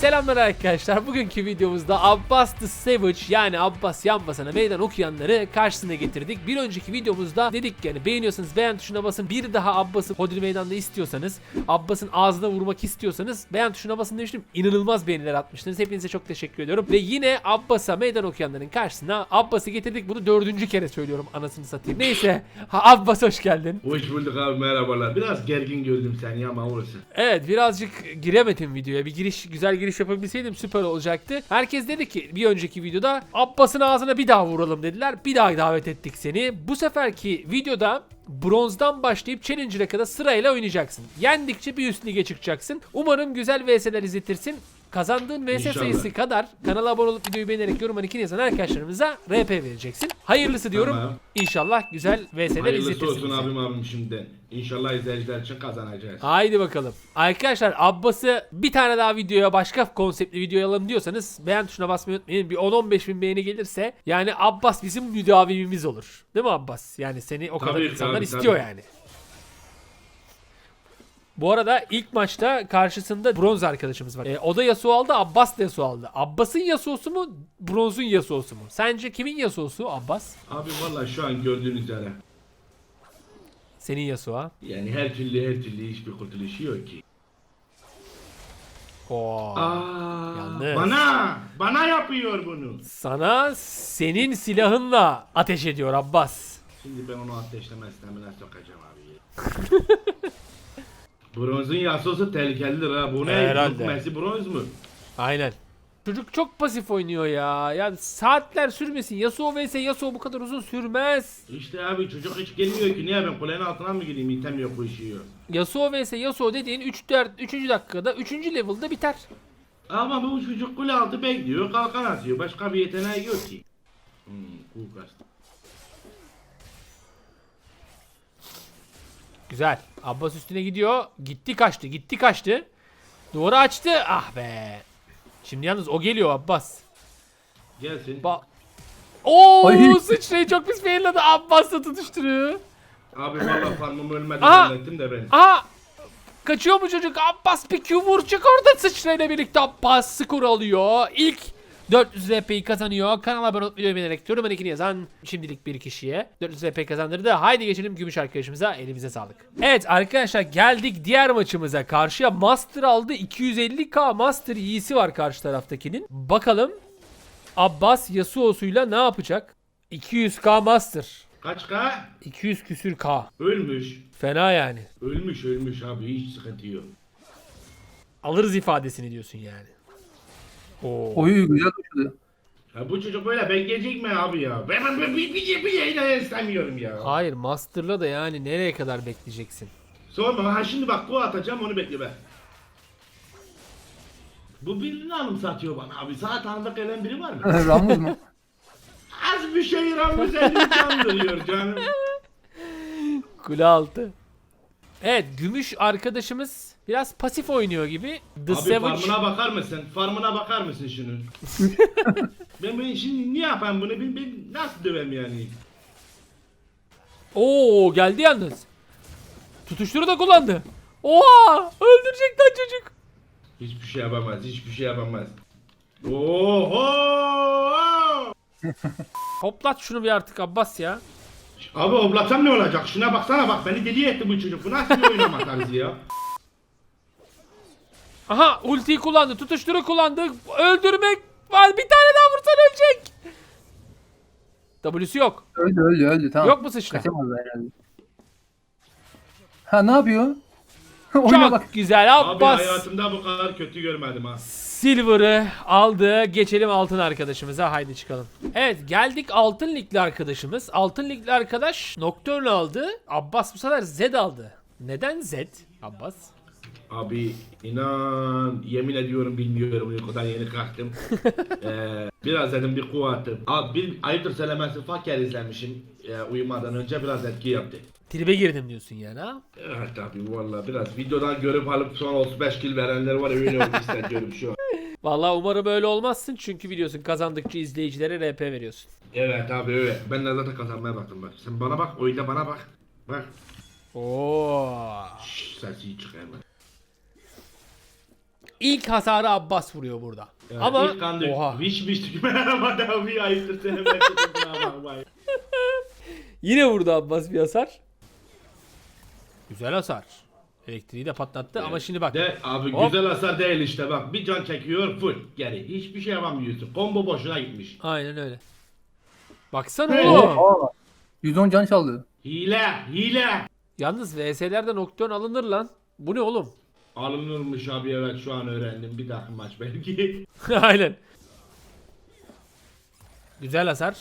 Selamlar arkadaşlar. Bugünkü videomuzda Abbas the Savage yani Abbas Yanbasan'a meydan okuyanları karşısına getirdik. Bir önceki videomuzda dedik yani beğeniyorsanız beğen tuşuna basın. Bir daha Abbas'ı Hodri Meydan'da istiyorsanız, Abbas'ın ağzına vurmak istiyorsanız beğen tuşuna basın demiştim. İnanılmaz beğeniler atmıştınız. Hepinize çok teşekkür ediyorum. Ve yine Abbas'a meydan okuyanların karşısına Abbas'ı getirdik. Bunu dördüncü kere söylüyorum anasını satayım. Neyse. Ha, Abbas hoş geldin. Hoş bulduk abi merhabalar. Biraz gergin gördüm seni ama olsun. Evet birazcık giremedim videoya. Bir giriş güzel giriş yapabilseydim süper olacaktı. Herkes dedi ki bir önceki videoda Abbas'ın ağzına bir daha vuralım dediler. Bir daha davet ettik seni. Bu seferki videoda bronzdan başlayıp challenger'a kadar sırayla oynayacaksın. Yendikçe bir üst lige çıkacaksın. Umarım güzel VS'ler izletirsin. Kazandığın VS İnşallah. sayısı kadar kanala abone olup videoyu beğenerek yorumları ikini yazan arkadaşlarımıza RP vereceksin. Hayırlısı diyorum. Tamam. İnşallah güzel VS'ler Hayırlısı izletirsin. olsun abim abim şimdi. İnşallah izleyiciler için kazanacağız. Haydi bakalım. Arkadaşlar Abbas'ı bir tane daha videoya başka konseptli video alalım diyorsanız beğen tuşuna basmayı unutmayın. Bir 10-15 bin beğeni gelirse yani Abbas bizim müdavimimiz olur. Değil mi Abbas? Yani seni o kadar Tabii, insanlar tabii, istiyor tabii. yani. Bu arada ilk maçta karşısında bronz arkadaşımız var. E, o da Yasuo aldı, Abbas da Yasuo aldı. Abbas'ın Yasuo'su mu, bronzun Yasuo'su mu? Sence kimin Yasuo'su Abbas? Abi valla şu an gördüğünüz üzere. Senin Yasuo. Yani her türlü her türlü hiçbir kurtuluşu yok ki. Oo. Aa, Yalnız. bana, bana yapıyor bunu. Sana senin silahınla ateş ediyor Abbas. Şimdi ben onu ateşleme sistemine sokacağım abi. Bronzun yasosu tehlikelidir ha. Bu ne? Herhalde. Bu Messi bronz mu? Aynen. Çocuk çok pasif oynuyor ya. Yani saatler sürmesin. Yasuo vs Yasuo bu kadar uzun sürmez. İşte abi çocuk hiç gelmiyor ki. Niye ben kulenin altına mı gireyim? İtem yok bu işi yok. Yasuo vs Yasuo dediğin 3 4 3. dakikada 3. level'da biter. Ama bu çocuk kule altı bekliyor, kalkan atıyor. Başka bir yeteneği yok ki. Hmm, cool Güzel. Abbas üstüne gidiyor. Gitti kaçtı. Gitti kaçtı. Duvarı açtı. Ah be. Şimdi yalnız o geliyor Abbas. Gelsin. Ba Oo Ay. sıçrayı çok pis failledi. Abbas da tutuşturuyor. Abi valla farmım ölmedi Aha! zannettim de ben. Aha! Kaçıyor bu çocuk. Abbas bir Q vur çık orada sıçrayla birlikte Abbas skor alıyor. İlk 400 RP'yi kazanıyor. Kanala abone olup videoyu beğenerek ikini yazan şimdilik bir kişiye 400 RP kazandırdı. Haydi geçelim gümüş arkadaşımıza. Elimize sağlık. Evet arkadaşlar geldik diğer maçımıza. Karşıya Master aldı. 250k Master iyisi var karşı taraftakinin. Bakalım Abbas Yasuo'suyla ne yapacak? 200k Master. Kaç K? 200 küsür K. Ölmüş. Fena yani. Ölmüş ölmüş abi hiç sıkıntı yok. Alırız ifadesini diyorsun yani. Oo. Oy güzel uçtu. Ya bu çocuk böyle bekleyecek mi abi ya? Ben, ben, ben bir, bir, bir yayına istemiyorum ya. Hayır Master'la da yani nereye kadar bekleyeceksin? Sorma ha şimdi bak bu atacağım onu bekle be. Bu birini hanım satıyor bana abi. Sana tanıdık gelen biri var mı? Ramuz mu? Az bir şey Ramuz elini kandırıyor canım. Kule altı. Evet gümüş arkadaşımız biraz pasif oynuyor gibi. The Abi Savage. farmına bakar mısın? Farmına bakar mısın şunun? ben, ben şimdi niye yapayım bunu? Ben, ben nasıl dövem yani? Oo geldi yalnız. Tutuşturu da kullandı. Oha öldürecek lan çocuk. Hiçbir şey yapamaz, hiçbir şey yapamaz. Oho! Hoplat şunu bir artık Abbas ya. Abi oblatsam ne olacak? Şuna baksana bak beni deli etti bu çocuk. Bu nasıl bir oynama tarzı ya? Aha ultiyi kullandı. Tutuşturu kullandı. Öldürmek var. Bir tane daha vursan ölecek. W'su yok. Öldü öldü öldü tamam. Yok mu sıçra? Kaçamazlar herhalde. Ha ne yapıyor? Oyuna Çok bak. güzel Abi Abbas. hayatımda bu kadar kötü görmedim ha. Silver'ı aldı. Geçelim altın arkadaşımıza. Haydi çıkalım. Evet geldik altın ligli arkadaşımız. Altın ligli arkadaş Nocturne aldı. Abbas bu sefer Zed aldı. Neden Zed? Abbas. Abi inan yemin ediyorum bilmiyorum uykudan yeni kalktım. ee, biraz dedim bir kuvvetim. Abi bir ayıptır söylemesi fakir izlemişim ee, uyumadan önce biraz etki yaptı. Tribe girdim diyorsun yani ha? Evet abi valla biraz videodan görüp alıp sonra 35 kill verenler var öyle olmak istiyorum şu an. Vallahi umarım öyle olmazsın çünkü biliyorsun kazandıkça izleyicilere RP veriyorsun. Evet abi evet. Ben de zaten kazanmaya baktım bak. Sen bana bak oyunda bana bak. Bak. Oo. Şşş sesi çık hemen. İlk hasarı Abbas vuruyor burada. Yani Ama ilk kan dök. oha. Viş viş tükmeye abi ayıptır söylemesi. kusura bakmayın. Yine vurdu Abbas bir hasar. Güzel hasar. Elektriği de patlattı ama şimdi bak. De abi Hop. güzel hasar değil işte bak. Bir can çekiyor full geri. Hiçbir şey yapamıyorsun. Combo boşuna gitmiş. Aynen öyle. Baksana Hey. oğlum. Aa, 110 can çaldı. Hile, hile. Yalnız VS'lerde Nocturne alınır lan. Bu ne oğlum? Alınırmış abi evet şu an öğrendim. Bir dakika maç belki. Aynen. Güzel hasar.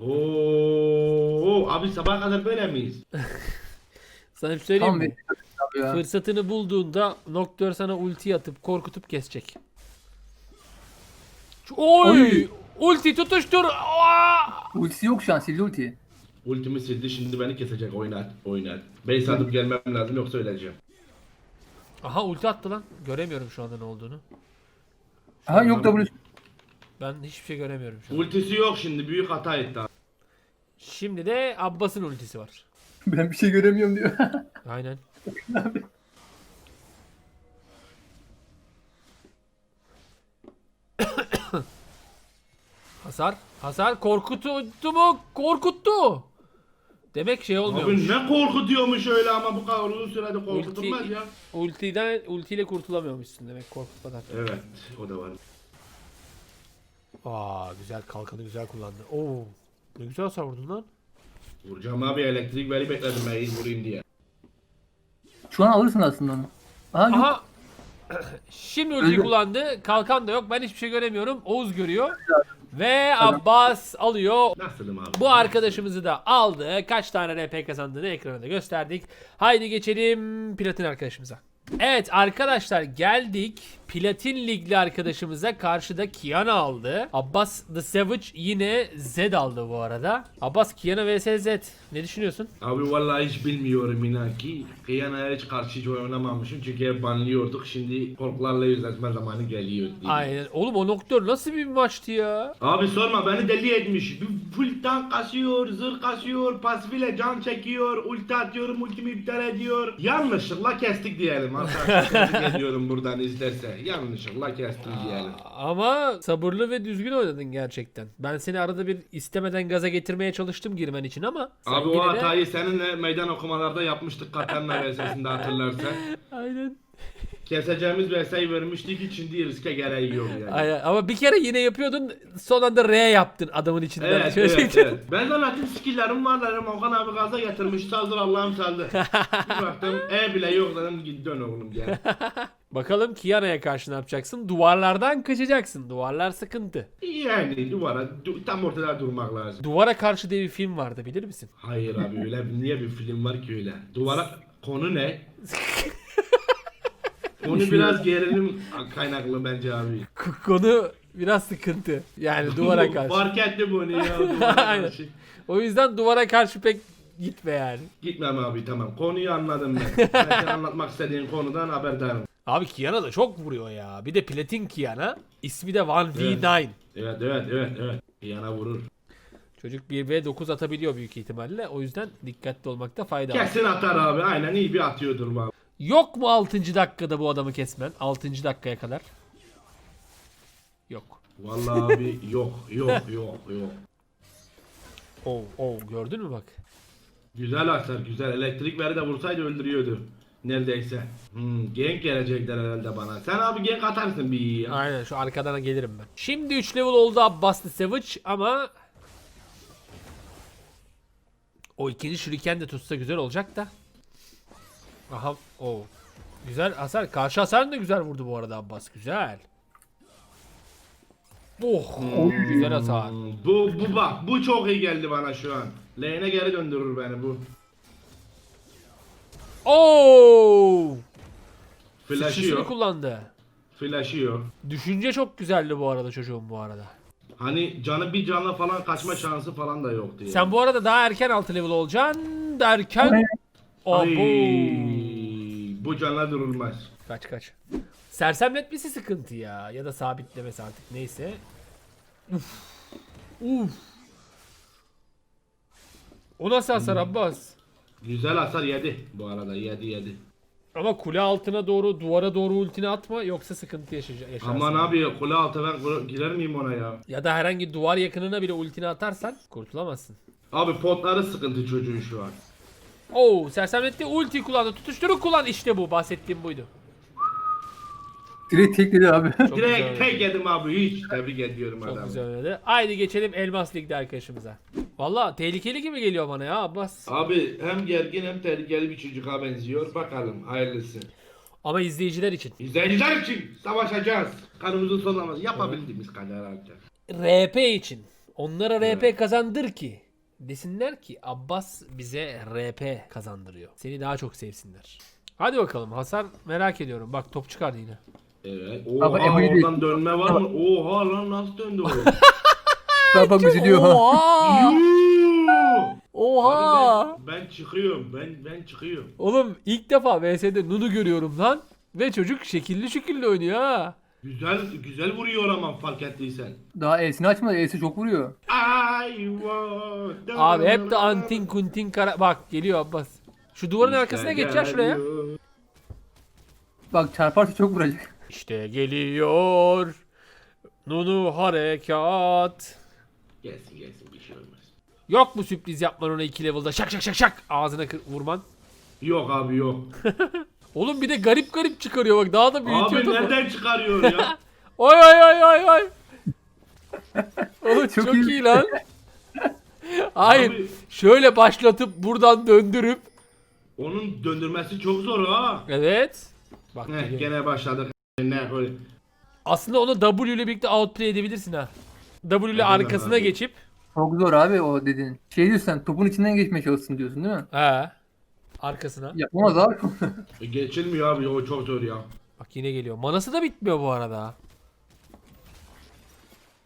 Oo, abi sabah kadar böyle miyiz? Sana bir şey söyleyeyim Tam mi? bir ya. Fırsatını bulduğunda Nocturne sana ulti atıp korkutup kesecek. Oy! Oy! Ulti tutuştur. Aa! Ultisi yok şu an sildi ultiyi. Ultimi sildi şimdi beni kesecek oynat oynat. Base atıp gelmem lazım yoksa öleceğim. Aha ulti attı lan. Göremiyorum şu anda ne olduğunu. Ha yok W. Ben hiçbir şey göremiyorum şu an. Ultisi yok şimdi büyük hata etti abi. Şimdi de Abbas'ın ultisi var. Ben bir şey göremiyorum diyor. Aynen. hasar. Hasar korkuttu mu? Korkuttu. Demek şey olmuyor. Abi ne korkutuyormuş öyle ama bu kadar uzun sürede korkutulmaz Ulti, ya. ultiden ultiyle kurtulamıyormuşsun demek korkutmadan. Evet o da var. Aa güzel kalkanı güzel kullandı. Oo. Ne güzel hasar vurdun lan. Vuracağım abi elektrik veri bekledim ben iyi vurayım diye. Şu an alırsın aslında onu. Aha yok. Aha. Şimdi Öldü. kullandı. Kalkan da yok. Ben hiçbir şey göremiyorum. Oğuz görüyor. Ve Abbas alıyor. Nasılım abi? Bu arkadaşımızı da aldı. Kaç tane RP kazandığını ekrana da gösterdik. Haydi geçelim Platin arkadaşımıza. Evet arkadaşlar geldik. Platin ligli arkadaşımıza karşıda Kiana aldı. Abbas The Savage yine Z aldı bu arada. Abbas Kiana vs Z. Ne düşünüyorsun? Abi vallahi hiç bilmiyorum inan ki. Kıyana'ya hiç karşı hiç oynamamışım çünkü hep banlıyorduk. Şimdi korkularla yüzleşme zamanı geliyor. diye. Aynen. Oğlum o Nocturne nasıl bir maçtı ya? Abi sorma beni deli etmiş. Full tank kasıyor, zırh kasıyor, pasifiyle can çekiyor, ulti atıyorum, ultimi iptal ediyor. Yanlışlıkla kestik diyelim arkadaşlar. Tebrik ediyorum buradan izlerse. Yanlışlıkla kestik diyelim. Ama sabırlı ve düzgün oynadın gerçekten. Ben seni arada bir istemeden gaza getirmeye çalıştım girmen için ama sen Abi o yine de- hatayı seninle meydan okumalarda yapmıştık Katarina VS'sinde hatırlarsan. Aynen. Keseceğimiz VS'yi vermiştik hiç şimdi riske gereği yok yani. Aynen. Ama bir kere yine yapıyordun son anda R yaptın adamın içinden. Evet, Şöyle evet, çektin. evet. Ben zannettim skill'lerim var dedim. Okan abi gaza getirmiş. Saldır Allah'ım saldır. bir baktım E bile yok dedim. Git dön oğlum gel. Bakalım Kiana'ya karşı ne yapacaksın? Duvarlardan kaçacaksın. Duvarlar sıkıntı. Yani duvara du- tam ortada durmak lazım. Duvara karşı diye bir film vardı bilir misin? Hayır abi öyle bir- niye bir film var ki öyle? Duvara konu ne? Konu biraz gerilim kaynaklı bence abi. K- Konu biraz sıkıntı. Yani duvara karşı. Fark etti bunu ya. duvara Aynen. karşı. O yüzden duvara karşı pek gitme yani. Gitmem abi tamam. Konuyu anladım ben. ben senin anlatmak istediğin konudan haberdarım. Abi Kiana da çok vuruyor ya. Bir de platin Kiana. İsmi de 1v9. Evet evet evet evet. Yana vurur. Çocuk 1v9 atabiliyor büyük ihtimalle. O yüzden dikkatli olmakta fayda var. Kesin atar abi. Aynen iyi bir atıyordur abi. Yok mu 6. dakikada bu adamı kesmen? 6. dakikaya kadar. Yok. Vallahi abi yok yok yok yok. Oo, oo gördün mü bak. Güzel hasar güzel. Elektrik veri de vursaydı öldürüyordu. Neredeyse. Hmm, gank gelecekler herhalde bana. Sen abi gank atarsın bir iyi ya. Aynen şu arkadan gelirim ben. Şimdi 3 level oldu Abbas the Savage ama o ikinci şuriken de tutsa güzel olacak da. Aha o güzel hasar. Karşı hasar da güzel vurdu bu arada Abbas. Güzel. Oh güzel hasar. Hmm, bu bu bak bu çok iyi geldi bana şu an. Lane'e geri döndürür beni bu. Oo! Flash'ı Sıçrasını yok. kullandı. Flash'ı yok. Düşünce çok güzeldi bu arada çocuğum bu arada. Hani canı bir canla falan kaçma şansı falan da yoktu yani. Sen bu arada daha erken 6 level olacaksın derken Ay, Abo. bu canla durulmaz. Kaç kaç. Sersemletmesi sıkıntı ya. Ya da sabitlemesi artık neyse. Uf. Uf. O nasıl hasar Abbas? Güzel hasar yedi bu arada yedi yedi. Ama kule altına doğru duvara doğru ultini atma yoksa sıkıntı yaşayacak. yaşarsın. Aman abi kule altına kule- girer miyim ona ya? Ya da herhangi duvar yakınına bile ultini atarsan kurtulamazsın. Abi potları sıkıntı çocuğun şu an. Oo sersemletti ulti kullandı. Tutuşturu kullan işte bu bahsettiğim buydu. Direkt tekledi abi. Çok Direkt güzel. tek yedim abi hiç. Tebrik ediyorum Çok adamı. güzel oynadı. Haydi geçelim Elmas Lig'de arkadaşımıza. Valla tehlikeli gibi geliyor bana ya Abbas. Abi hem gergin hem tehlikeli bir çocuğa benziyor. Bakalım hayırlısı. Ama izleyiciler için. İzleyiciler için savaşacağız. Kanımızın sonlaması yapabildiğimiz kadar artık. RP için. Onlara RP kazandır ki. Desinler ki Abbas bize RP kazandırıyor. Seni daha çok sevsinler. Hadi bakalım hasar merak ediyorum. Bak top çıkardı yine. Evet. Ama Oha değil. oradan dönme var mı? Oha lan nasıl döndü o? Bak üzülüyor. Oha! Yuuu! Oha! Abi ben, ben çıkıyorum. Ben ben çıkıyorum. Oğlum ilk defa VS'de Nunu görüyorum lan. Ve çocuk şekilli şekilli oynuyor ha. Güzel güzel vuruyor ama fark ettiysen. Daha E'sini açmadı. E'si çok vuruyor. I want Abi hep de antin kuntin kara... Bak geliyor Abbas. Şu duvarın arkasına geç ya şuraya. Bak çarparsa çok vuracak. İşte geliyor. Nunu harekat. Gelsin gelsin bir şey olmaz. Yok mu sürpriz yapman ona iki level'da şak şak şak şak ağzına kır- vurman. Yok abi yok. Oğlum bir de garip garip çıkarıyor bak daha da büyütüyor abi topu. nereden çıkarıyor ya? Oy oy oy oy oy. Oğlum çok, Çok iyi. iyi. lan. Hayır. Abi- Şöyle başlatıp buradan döndürüp. Onun döndürmesi çok zor ha. Evet. Bak Heh, geliyor. gene başladık. Ne böyle. Aslında onu W ile birlikte outplay edebilirsin ha. W ile arkasına abi. geçip. Çok zor abi o dediğin. Şey diyorsun sen topun içinden geçmeye çalışsın diyorsun değil mi? He. Arkasına. Yapamaz abi. E, Geçilmiyor abi o çok zor ya. Bak yine geliyor. Manası da bitmiyor bu arada.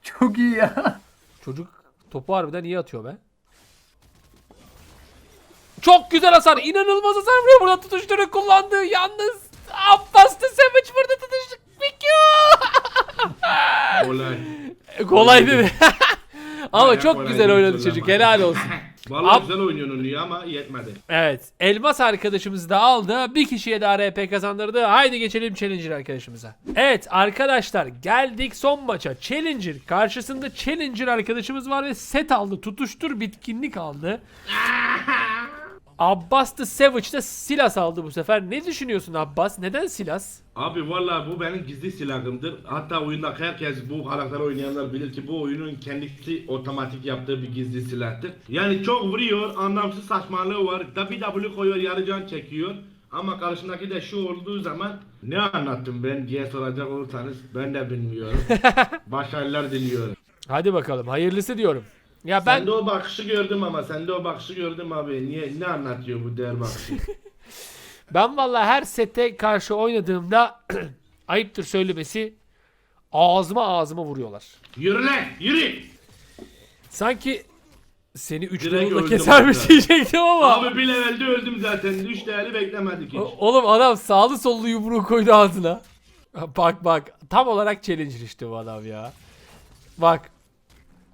çok iyi ya. Çocuk topu harbiden iyi atıyor be. Çok güzel hasar. İnanılmaz hasar vuruyor. Burada tutuşturu kullandı. Yalnız Abbas da Savage burada tutuştu. Olay. Kolay değil? Ama Bayağı çok kolay güzel değil, oynadı çocuk. Helal olsun. Vallahi Ab- güzel oynuyorsun Ünlü ama yetmedi. Evet. Elmas arkadaşımız da aldı. Bir kişiye daha RP kazandırdı. Haydi geçelim Challenger arkadaşımıza. Evet arkadaşlar geldik son maça. Challenger karşısında Challenger arkadaşımız var ve set aldı. Tutuştur bitkinlik aldı. Abbas da Savage da Silas aldı bu sefer. Ne düşünüyorsun Abbas? Neden Silas? Abi vallahi bu benim gizli silahımdır. Hatta oyundaki herkes bu karakteri oynayanlar bilir ki bu oyunun kendisi otomatik yaptığı bir gizli silahtır. Yani çok vuruyor, anlamsız saçmalığı var. W koyuyor, yarı can çekiyor. Ama karşındaki de şu olduğu zaman ne anlattım ben diye soracak olursanız ben de bilmiyorum. Başarılar diliyorum. Hadi bakalım hayırlısı diyorum. Ya ben Ben de o bakışı gördüm ama sen de o bakışı gördüm abi. Niye ne anlatıyor bu değer bakışı? ben vallahi her sete karşı oynadığımda ayıptır söylemesi ağzıma ağzıma vuruyorlar. yürü lan, yürü. Sanki seni 3 Direkt level'da öldüm kesermiş hatta. diyecektim ama. Abi bir levelde öldüm zaten. 3 değerli beklemedik hiç. O- Oğlum adam sağlı sollu yumruğu koydu ağzına. Bak bak tam olarak challenger işte bu adam ya. Bak.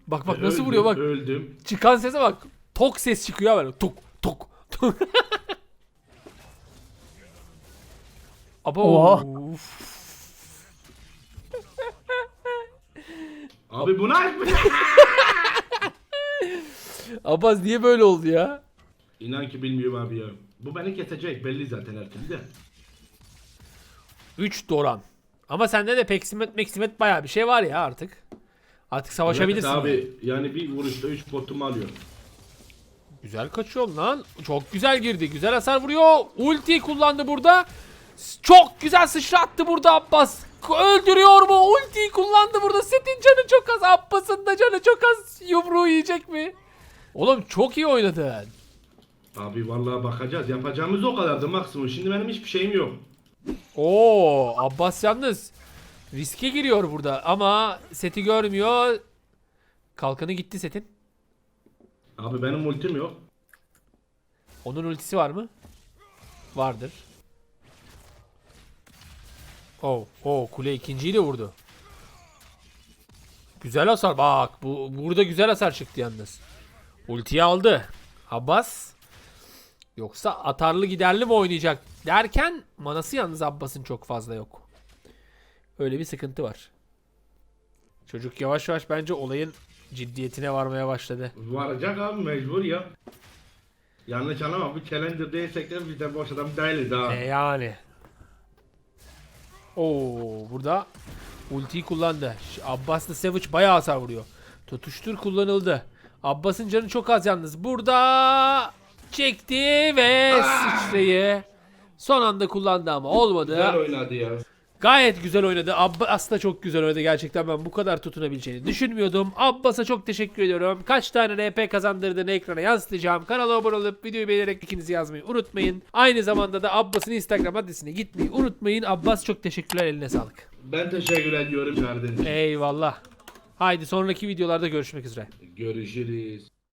Bak bak nasıl Öldüm, vuruyor bak. Öldüm. Çıkan sese bak. Tok ses çıkıyor böyle. Tok tok tok. Aba Oha. Abi bu ne? Abbas niye böyle oldu ya? İnan ki bilmiyorum abi ya. Bu beni kesecek belli zaten her türlü de. 3 Doran. Ama sende de Peksimet Meksimet baya bir şey var ya artık. Artık savaşabilirsin. Evet abi yani bir vuruşta 3 potumu alıyor. Güzel kaçıyor lan. Çok güzel girdi. Güzel hasar vuruyor. Ulti kullandı burada. Çok güzel sıçrattı burada Abbas. Öldürüyor mu? Ultiyi kullandı burada. Setin canı çok az. Abbas'ın da canı çok az. Yumruğu yiyecek mi? Oğlum çok iyi oynadın. Abi vallahi bakacağız. Yapacağımız o kadardı maksimum. Şimdi benim hiçbir şeyim yok. Oo, Abbas yalnız riske giriyor burada ama seti görmüyor. Kalkanı gitti setin. Abi benim ultim yok. Onun ultisi var mı? Vardır. Oh, oh kule ikinciyi de vurdu. Güzel hasar bak. Bu burada güzel hasar çıktı yalnız. Ultiyi aldı. Abbas Yoksa atarlı giderli mi oynayacak derken manası yalnız Abbas'ın çok fazla yok. Öyle bir sıkıntı var. Çocuk yavaş yavaş bence olayın ciddiyetine varmaya başladı. Varacak abi mecbur ya. Yanlış anlama bu challenger değilsek de biz de boş adam değiliz ha. E yani. Oo burada ultiyi kullandı. Ş- Abbas da Savage bayağı hasar vuruyor. Tutuştur kullanıldı. Abbas'ın canı çok az yalnız. Burada çekti ve sıçrayı son anda kullandı ama olmadı. Güzel oynadı ya. Gayet güzel oynadı. Abbas da çok güzel oynadı. Gerçekten ben bu kadar tutunabileceğini düşünmüyordum. Abbas'a çok teşekkür ediyorum. Kaç tane RP kazandırdığını ekrana yansıtacağım. Kanala abone olup videoyu beğenerek ikinizi yazmayı unutmayın. Aynı zamanda da Abbas'ın Instagram adresine gitmeyi unutmayın. Abbas çok teşekkürler. Eline sağlık. Ben teşekkür ediyorum kardeşim. Eyvallah. Haydi sonraki videolarda görüşmek üzere. Görüşürüz.